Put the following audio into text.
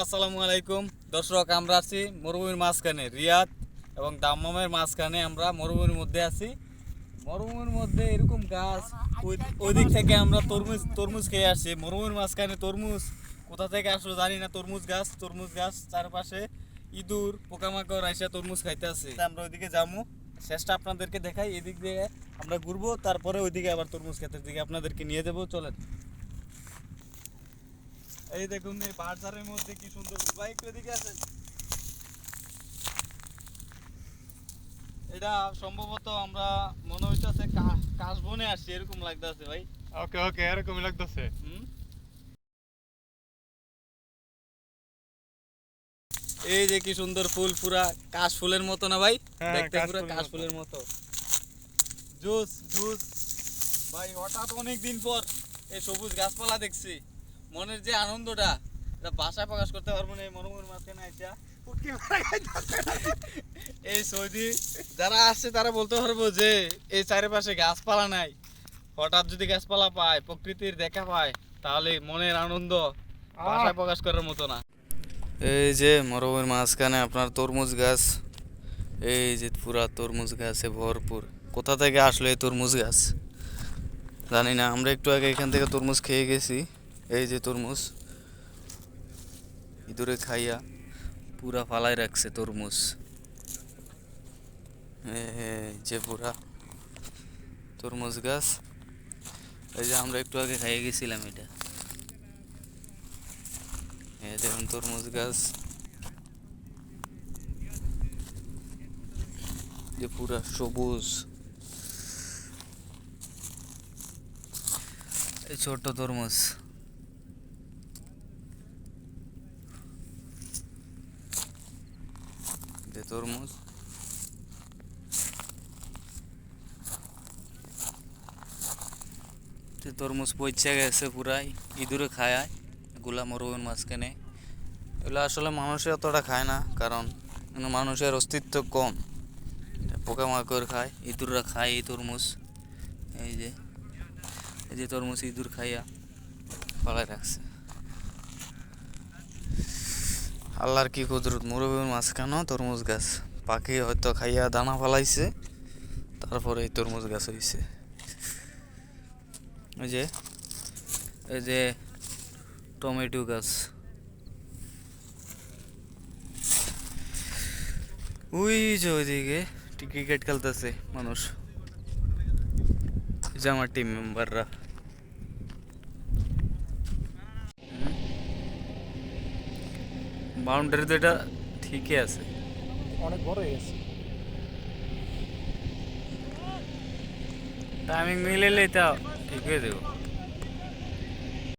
আসসালামু আলাইকুম। দর্শক, আমরা আছি মরুভূমির মাঝখানে, রিয়াদ এবং দাম্মামের মাঝখানে। আমরা মরুভূমির মধ্যে আছি। মরুভূমির মধ্যে এরকম গাছ ওই- দিক থেকে আমরা তরমুজ তরমুজ খেয়ে আসছি। মরুভূমির মাঝখানে তরমুজ কোথা থেকে আসলো জানি না। তরমুজ গাছ তরমুজ গাছ, চারপাশে ইঁদুর, পোকামাকড় আইসা তরমুজ খাইতে আছে আমরা ওইদিকে যাব। শেষটা আপনাদেরকে দেখাই। এদিক দিয়ে আমরা ঘুরবো, তারপরে ওইদিকে আবার তরমুজ ক্ষেতের দিকে আপনাদেরকে নিয়ে যাব। চলেন। এই দেখুন এই বাজারের মধ্যে কি সুন্দর বাইক এদিকে আছে এটা সম্ভবত আমরা মনে হইতাছে কাশবনে আসছি এরকম লাগতেছে ভাই। ওকে ওকে এরকমই লাগতেছে। এই যে কি সুন্দর ফুল পুরা কাশ ফুলের মতো না ভাই? হ্যাঁ, দেখতে কাশ পুরা কাশ ফুলের মতো। Juice juice. ভাই হঠাৎ অনেক দিন পর এই সবুজ গাছপালা দেখছি। মনের যে আনন্দটা এটা ভাষায় প্রকাশ করতে পারব না এই মরুভূমির মাঝখানে আইসা। এই সৌদি যারা আসছে তারা বলতে পারব যে এই চারিপাশে গাছপালা নাই। হঠাৎ যদি গাছপালা পায় প্রকৃতির দেখা পায় তাহলে মনের আনন্দ ভাষায় প্রকাশ করার মতো না। এই যে মরুভূমির মাঝখানে আপনার তরমুজ গাছ এই যে পুরা তরমুজ গাছে ভরপুর। কোথা থেকে আসলো এই তরমুজ গাছ? জানি না আমরা একটু আগে এখান থেকে তরমুজ খেয়ে গেছি। এই যে তরমুজ। ইঁদুরে খাইয়া পুরা ফালাই রাখছে তরমুজ। যে পুরা তরমুজ গাছ। এই যে আমরা একটু আগে খাইয়ে গেছিলাম এটা। দেখুন তরমুজ গাছ। যে পুরা সবুজ। এই ছোট্ট তরমুজ যে তরমুজ তরমুজ পচে গেছে পুরাই ইঁদুরে খায়গুলা মরুভূমির মাঝখানে এগুলো আসলে মানুষে অতটা খায় না কারণ মানুষের অস্তিত্ব কম পোকামাকড় খায় ইঁদুররা খায় এই তরমুজ এই যে এই যে তরমুজ ইঁদুর খাইয়া পালাই রাখছে আল্লাহর কি কুদরত? মরুভূমির মাঝখানেও তরমুজ গাছ। পাখি হয়তো খাইয়া দানা ফালাইছে তারপরে এই তরমুজ গাছ হইছে। ওই যে, এই যে টমেটো গাছ। ওই যে ওইদিকে ক্রিকেট খেলতেছে মানুষ। যে আমার টিম মেম্বাররা বাউন্ডারি তো এটা ঠিকই আছে। অনেক বড় হয়ে গেছে। টাইমিং মিলে তা ঠিক হয়ে দেবো